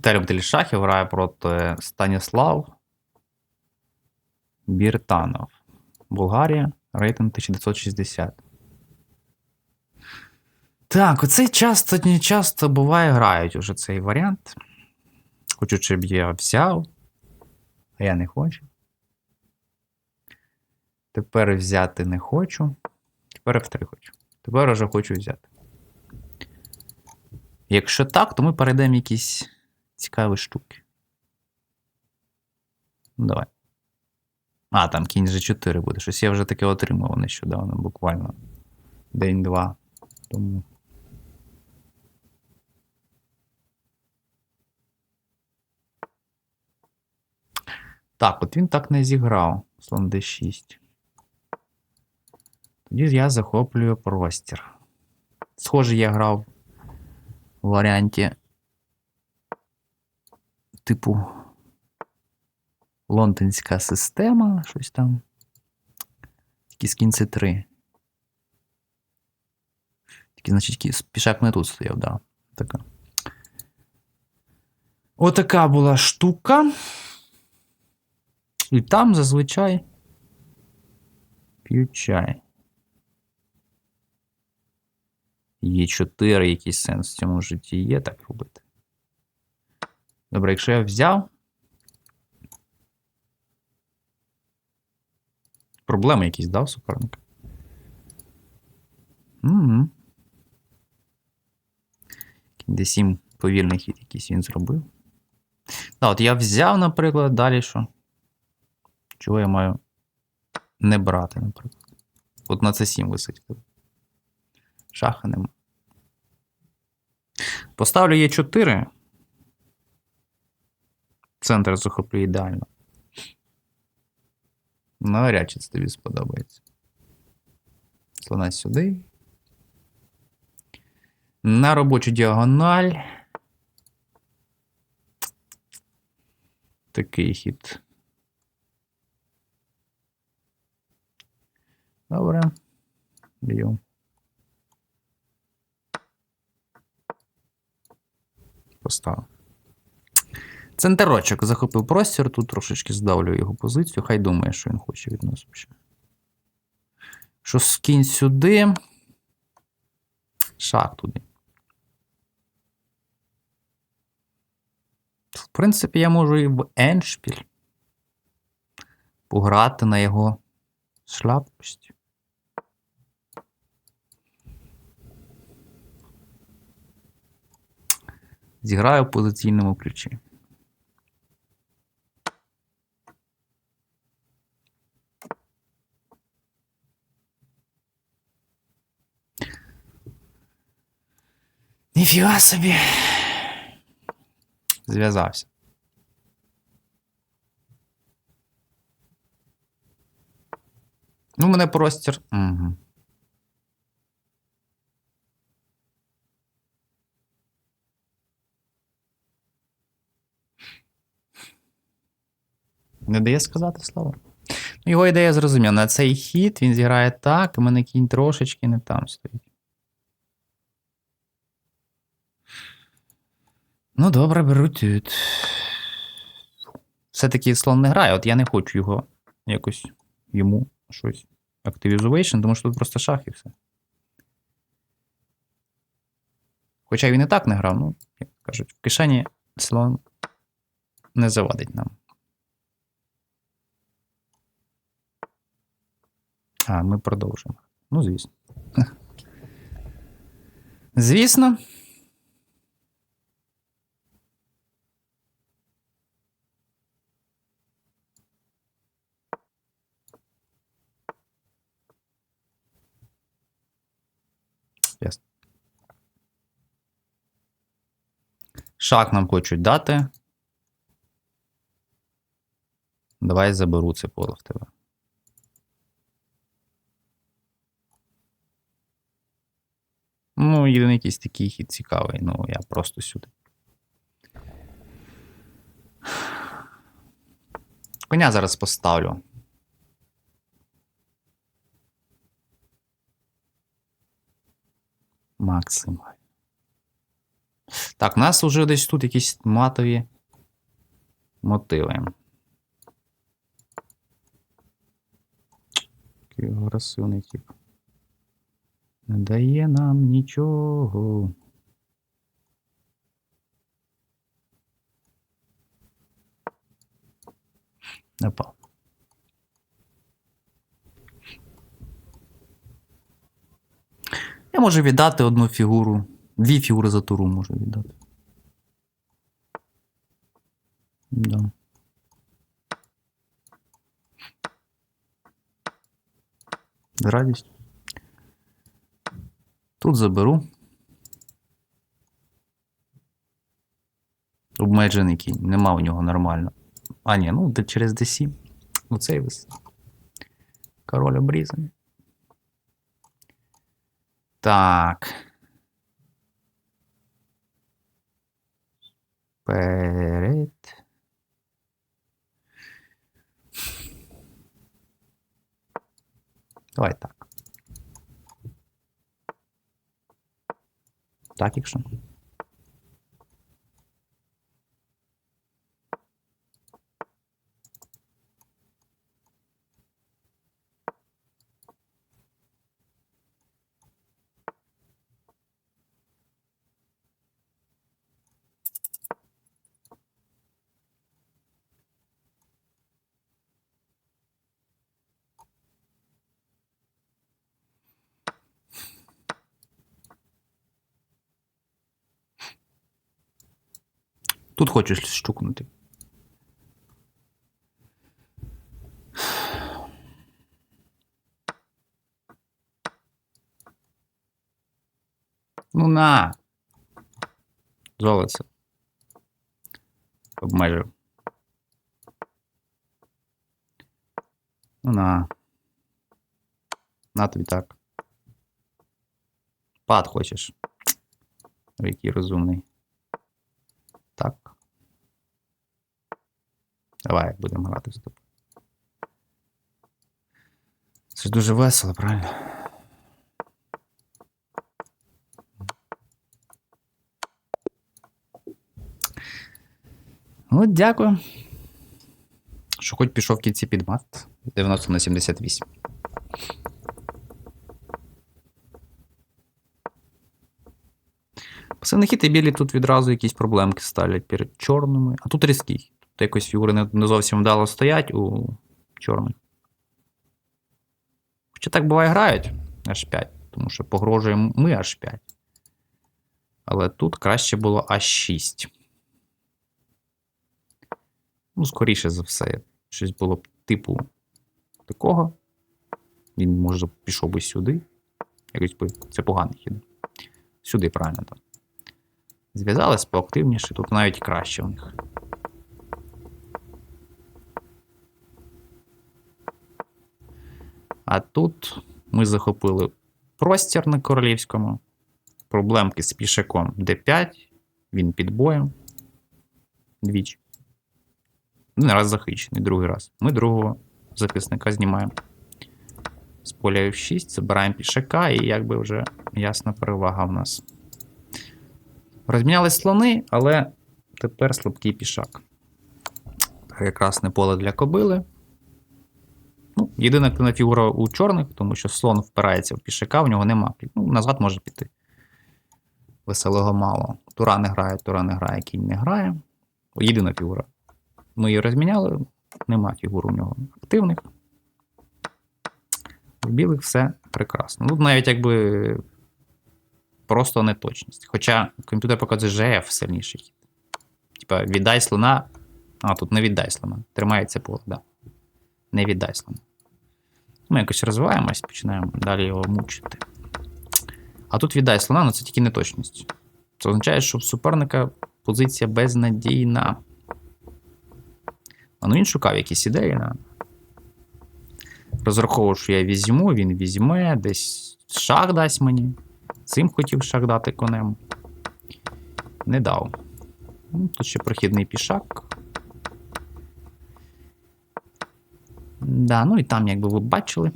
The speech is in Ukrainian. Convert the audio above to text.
Віталій Бутиль Шахів грає проти Станіслав Біртанов. Болгарія. Рейтинг 1960. Так, оцей часто не часто буває грають уже цей варіант. Хочу, щоб я взяв, а я не хочу. Тепер взяти не хочу. Тепер F3 хочу. Тепер вже хочу взяти. Якщо так, то ми перейдемо якісь цікаві штуки. Ну, давай. А, там кінь G4 буде. Щось я вже таке отримав нещодавно, буквально. День-два. Тому. Так, от він так не зіграв. Слон D6. Тоді я захоплюю простір. Схоже, я грав в варіанті типу лондонська система, щось там. Якісь кінці 3. Тільки, значить, пішак не тут стояв, да. Така. Отака була штука. І там зазвичай п'ють чай. Є 4 якийсь сенс в цьому житті є так робити. Добре, якщо я взяв. Проблеми якісь дав суперник. Угу. D7 повільний хід якийсь він зробив. Так, от я взяв, наприклад, далі що? Чого я маю не брати, наприклад. От на це 7 висить. Шаха нема. Поставлю Е4. Центр захоплю ідеально. Навряд чи це тобі сподобається. Слона сюди. На робочу діагональ. Такий хід. Добре. Б'ю. Поставив. Центерочок захопив простір, тут трошечки здавлю його позицію. Хай думає, що він хоче від нас. Що скінь сюди. Шах туди. В принципі, я можу і в еншпіль пограти на його слабкості. Зіграю в позиційному ключі. Ніфіга собі. Зв'язався. Ну, мене простір. Угу. Не дає сказати слово. Ну, його ідея зрозуміла. На цей хід він зіграє так, і мене кінь трошечки не там стоїть. Ну, добре, беру тут. Все-таки слон не грає, от я не хочу його якось йому щось активізувейшн, тому що тут просто шах і все. Хоча він і так не грав, ну, як кажуть, в кишені слон не завадить нам. А, ми продовжимо. Ну, звісно. Звісно. Шах нам хочуть дати. Давай заберу це поле в тебе. Ну, єдиний якийсь такий хід цікавий. Ну, я просто сюди. Коня зараз поставлю. Максимально. Так, у нас вже десь тут якісь матові мотиви. Агресивний. Не дає нам нічого. Напав. Я можу віддати одну фігуру. Дві фігури за туру можу віддати. Да. З радістю. Тут заберу. Обмежений кінь. Нема у нього нормально. А, ні, ну через D7. Оцей вис. Король обрізаний. Так. Вперед. Давай так. Так, якщо. Тут хочеш щукнути. Ну на. Золоце. Обмежив. Ну на. На тобі так. Пад хочеш. Який розумний. Так. Давай будемо грати з тобою. Це ж дуже весело, правильно? Ну, дякую. Що хоч пішов в кінці під мат. 90 на 78. Пасивний хід і білі тут відразу якісь проблемки ставлять перед чорними. А тут різкий. Тут якось фігури не, не зовсім вдало стоять у чорних. Хоча так буває грають аж 5, тому що погрожуємо ми аж 5. Але тут краще було аж 6. Ну, скоріше за все, щось було б типу такого. Він, може, пішов би сюди. Якось би це поганий хід. Сюди, правильно так. Зв'язались поактивніше, тут навіть краще у них. А тут ми захопили простір на королівському. Проблемки з пішаком D5. Він під боєм. Двічі. Один раз захищений, другий раз. Ми другого захисника знімаємо. З поля F6, забираємо пішака, і якби вже ясна перевага в нас. Розмінялись слони, але тепер слабкий пішак. Якраз не поле для кобили. Єдина фігура у чорних, тому що слон впирається в пішака, в нього нема. Ну, назад може піти. Веселого мало. Тура не грає, тура не грає, кінь не грає. Єдина фігура. Ми її розміняли, нема фігур у нього активних. У білих все прекрасно. Ну, навіть якби просто неточність. Хоча комп'ютер показує GF сильніший хід. Типа, віддай слона. А, тут не віддай слона. Тримається поле, да. Не віддай слона. Ми якось розвиваємось, починаємо далі його мучити. А тут віддай слона, але це тільки неточність. Це означає, що в суперника позиція безнадійна. А ну він шукав якісь ідеї. Да? Розраховував, що я візьму, він візьме, десь шах дасть мені. Цим хотів шах дати конем. Не дав. Ну, Тут ще прохідний пішак. Да, Ну і там, якби ви бачили.